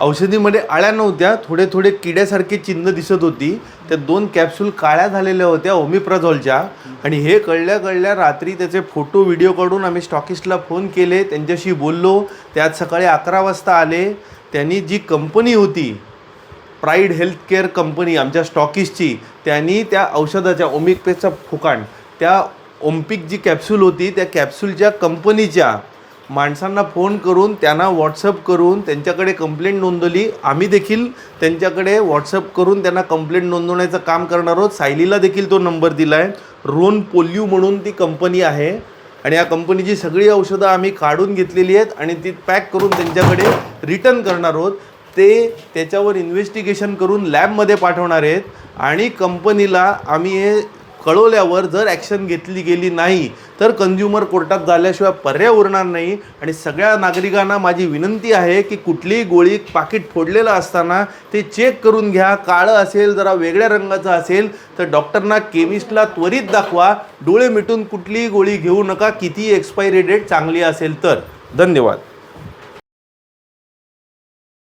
औषधीमध्ये आळ्या नव्हत्या थोडे थोडे किड्यासारखे चिन्ह दिसत होती. त्या दोन कॅप्सूल काळ्या झालेल्या होत्या ओमिप्राझॉलच्या आणि हे कळल्या कळल्या रात्री त्याचे फोटो व्हिडिओ काढून आम्ही स्टॉकिस्टला फोन केले. त्यांच्याशी बोललो. त्यात सकाळी अकरा वाजता आले. त्यांनी जी कंपनी होती प्राईड हेल्थ केअर कंपनी आमच्या स्टॉकिस्टची त्यांनी त्या औषधाच्या ओमिकपेचा फुकाण त्या ओम्पिक जी कॅप्सूल होती त्या कॅप्सूलच्या कंपनीच्या माणसांना फोन करून त्यांना व्हॉट्सअप करून त्यांच्याकडे कंप्लेंट नोंदवली. आम्ही देखील त्यांच्याकडे व्हॉट्सअप करून त्यांना कंप्लेंट नोंदवण्याचं काम करणार आहोत. सायलीला देखील तो नंबर दिला आहे रोन पोल्यू म्हणून ती कंपनी आहे. आणि या कंपनीची सगळी औषधं आम्ही काढून घेतलेली आहेत आणि ती पॅक करून त्यांच्याकडे रिटर्न करणार आहोत. ते त्याच्यावर इन्व्हेस्टिगेशन करून लॅबमध्ये पाठवणार आहेत. आणि कंपनीला आम्ही हे कळवल्यावर जर ॲक्शन घेतली गेली नाही तर कंझ्युमर कोर्टात झाल्याशिवाय पर्याय उरणार नाही. आणि सगळ्या नागरिकांना माझी विनंती आहे की कुठलीही गोळी पाकिट फोडलेलं असताना ते चेक करून घ्या. काळं असेल जरा वेगळ्या रंगाचं असेल तर डॉक्टरना केमिस्टला त्वरित दाखवा. डोळे मिटून कुठलीही गोळी घेऊ नका. किती एक्सपायरी डेट चांगली असेल तर. धन्यवाद.